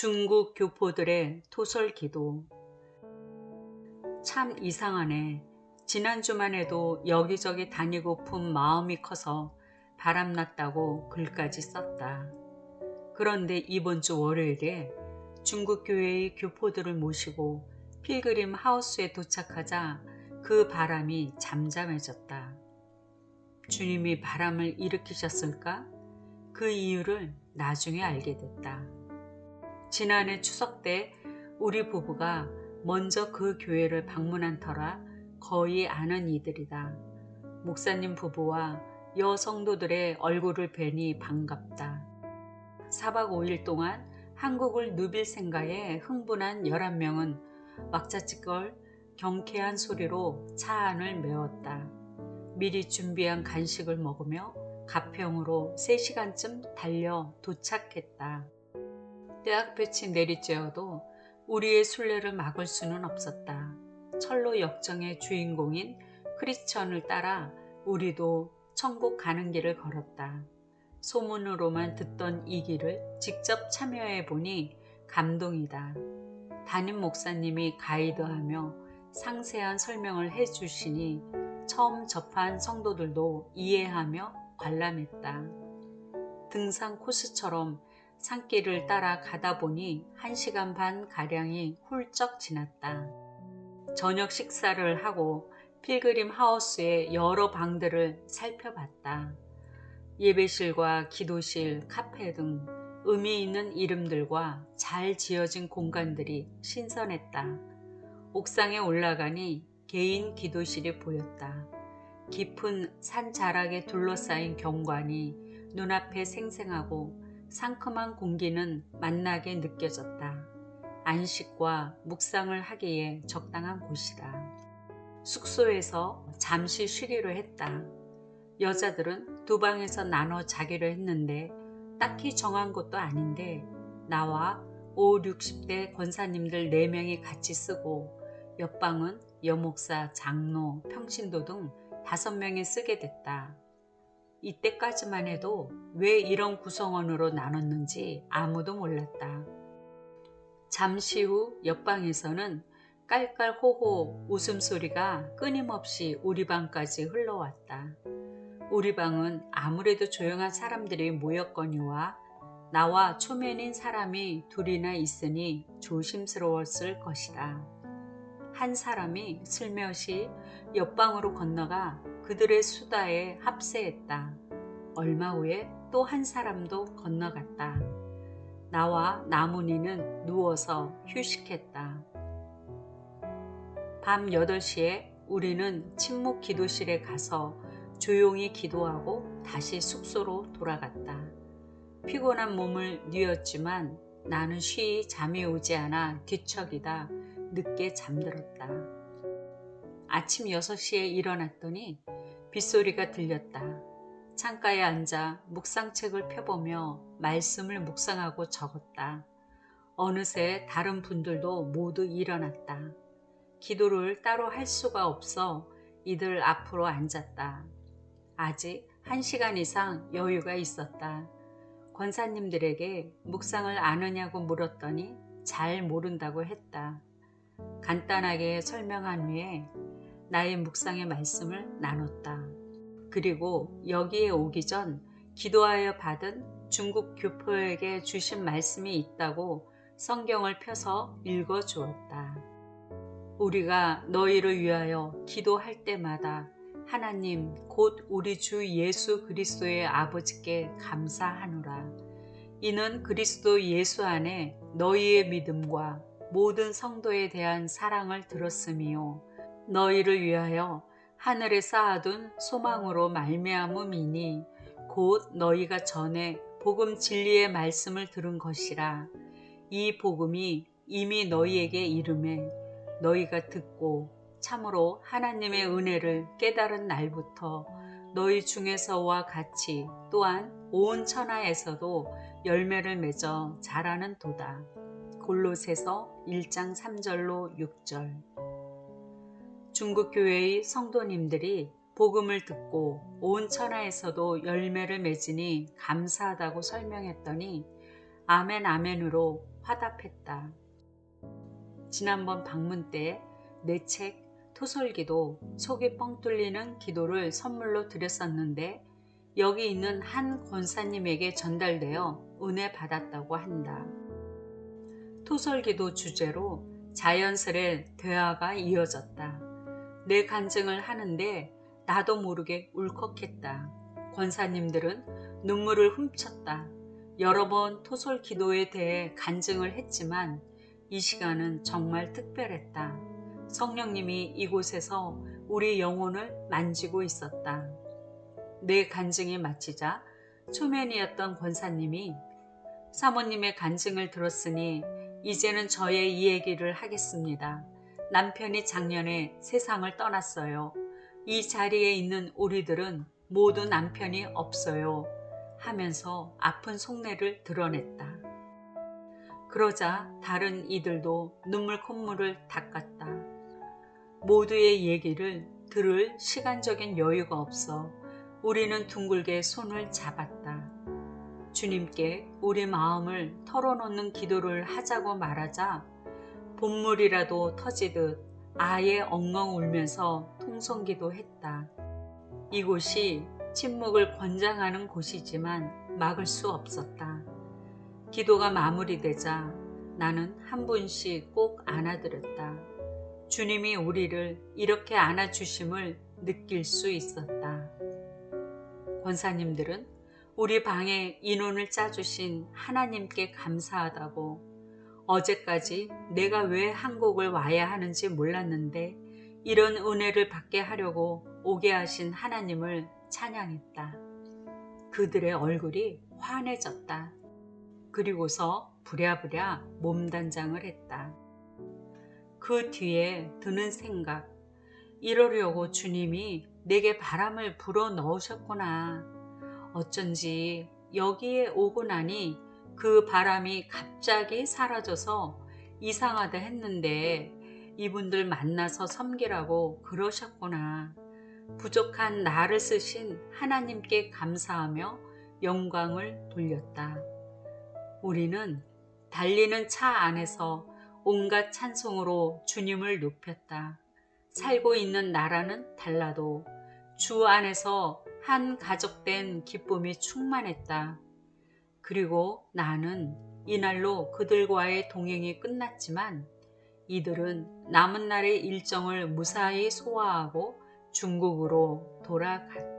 중국 교포들의 토설 기도. 참 이상하네. 지난주만 해도 여기저기 다니고픈 마음이 커서 바람났다고 글까지 썼다. 그런데 이번 주 월요일에 중국 교회의 교포들을 모시고 필그림 하우스에 도착하자 그 바람이 잠잠해졌다. 주님이 바람을 일으키셨을까? 그 이유를 나중에 알게 됐다. 지난해 추석 때 우리 부부가 먼저 그 교회를 방문한 터라 거의 아는 이들이다. 목사님 부부와 여성도들의 얼굴을 뵈니 반갑다. 4박 5일 동안 한국을 누빌 생각에 흥분한 11명은 왁자지껄 경쾌한 소리로 차 안을 메웠다. 미리 준비한 간식을 먹으며 가평으로 3시간쯤 달려 도착했다. 대학볕이 내리쬐어도 우리의 순례를 막을 수는 없었다. 철로 역정의 주인공인 크리스천을 따라 우리도 천국 가는 길을 걸었다. 소문으로만 듣던 이 길을 직접 참여해 보니 감동이다. 담임 목사님이 가이드하며 상세한 설명을 해 주시니 처음 접한 성도들도 이해하며 관람했다. 등산 코스처럼 산길을 따라 가다 보니 1시간 반 가량이 훌쩍 지났다. 저녁 식사를 하고 필그림 하우스의 여러 방들을 살펴봤다. 예배실과 기도실, 카페 등 의미 있는 이름들과 잘 지어진 공간들이 신선했다. 옥상에 올라가니 개인 기도실이 보였다. 깊은 산 자락에 둘러싸인 경관이 눈앞에 생생하고 상큼한 공기는 만나게 느껴졌다. 안식과 묵상을 하기에 적당한 곳이다. 숙소에서 잠시 쉬기로 했다. 여자들은 두 방에서 나눠 자기로 했는데 딱히 정한 것도 아닌데 나와 5, 60대 권사님들 4명이 같이 쓰고 옆방은 여목사, 장로, 평신도 등 5명이 쓰게 됐다. 이때까지만 해도 왜 이런 구성원으로 나눴는지 아무도 몰랐다. 잠시 후 옆방에서는 깔깔호호 웃음소리가 끊임없이 우리 방까지 흘러왔다. 우리 방은 아무래도 조용한 사람들이 모였거니와 나와 초면인 사람이 둘이나 있으니 조심스러웠을 것이다. 한 사람이 슬며시 옆방으로 건너가 그들의 수다에 합세했다. 얼마 후에 또 한 사람도 건너갔다. 나와 나문이는 누워서 휴식했다. 밤 8시에 우리는 침묵 기도실에 가서 조용히 기도하고 다시 숙소로 돌아갔다. 피곤한 몸을 뉘었지만 나는 쉬이 잠이 오지 않아 뒤척이다 늦게 잠들었다. 아침 6시에 일어났더니 빗소리가 들렸다. 창가에 앉아 묵상책을 펴보며 말씀을 묵상하고 적었다. 어느새 다른 분들도 모두 일어났다. 기도를 따로 할 수가 없어 이들 앞으로 앉았다. 아직 한 시간 이상 여유가 있었다. 권사님들에게 묵상을 아느냐고 물었더니 잘 모른다고 했다. 간단하게 설명한 후에 나의 묵상의 말씀을 나눴다. 그리고 여기에 오기 전 기도하여 받은 중국 교포에게 주신 말씀이 있다고 성경을 펴서 읽어 주었다. 우리가 너희를 위하여 기도할 때마다 하나님 곧 우리 주 예수 그리스도의 아버지께 감사하노라. 이는 그리스도 예수 안에 너희의 믿음과 모든 성도에 대한 사랑을 들었음이요 너희를 위하여 하늘에 쌓아둔 소망으로 말미암음이니 곧 너희가 전에 복음 진리의 말씀을 들은 것이라 이 복음이 이미 너희에게 이름에 너희가 듣고 참으로 하나님의 은혜를 깨달은 날부터 너희 중에서와 같이 또한 온 천하에서도 열매를 맺어 자라는 도다. 골로새서 1장 3절로 6절 중국 교회의 성도님들이 복음을 듣고 온 천하에서도 열매를 맺으니 감사하다고 설명했더니 아멘 아멘으로 화답했다. 지난번 방문 때 내 책 토설기도 속이 뻥 뚫리는 기도를 선물로 드렸었는데 여기 있는 한 권사님에게 전달되어 은혜 받았다고 한다. 토설기도 주제로 자연스레 대화가 이어졌다. 내 간증을 하는데 나도 모르게 울컥했다. 권사님들은 눈물을 훔쳤다. 여러 번 토설 기도에 대해 간증을 했지만 이 시간은 정말 특별했다. 성령님이 이곳에서 우리 영혼을 만지고 있었다. 내 간증이 마치자 초면이었던 권사님이 사모님의 간증을 들었으니 이제는 저의 이 얘기를 하겠습니다. 남편이 작년에 세상을 떠났어요. 이 자리에 있는 우리들은 모두 남편이 없어요. 하면서 아픈 속내를 드러냈다. 그러자 다른 이들도 눈물 콧물을 닦았다. 모두의 얘기를 들을 시간적인 여유가 없어 우리는 둥글게 손을 잡았다. 주님께 우리 마음을 털어놓는 기도를 하자고 말하자 본물이라도 터지듯 아예 엉엉 울면서 통성기도 했다. 이곳이 침묵을 권장하는 곳이지만 막을 수 없었다. 기도가 마무리되자 나는 한 분씩 꼭 안아드렸다. 주님이 우리를 이렇게 안아주심을 느낄 수 있었다. 권사님들은 우리 방에 인원을 짜주신 하나님께 감사하다고 어제까지 내가 왜 한국을 와야 하는지 몰랐는데 이런 은혜를 받게 하려고 오게 하신 하나님을 찬양했다. 그들의 얼굴이 환해졌다. 그리고서 부랴부랴 몸단장을 했다. 그 뒤에 드는 생각, 이러려고 주님이 내게 바람을 불어 넣으셨구나. 어쩐지 여기에 오고 나니 그 바람이 갑자기 사라져서 이상하다 했는데 이분들 만나서 섬기라고 그러셨구나. 부족한 나를 쓰신 하나님께 감사하며 영광을 돌렸다. 우리는 달리는 차 안에서 온갖 찬송으로 주님을 높였다. 살고 있는 나라는 달라도 주 안에서 한 가족된 기쁨이 충만했다. 그리고 나는 이날로 그들과의 동행이 끝났지만 이들은 남은 날의 일정을 무사히 소화하고 중국으로 돌아갔다.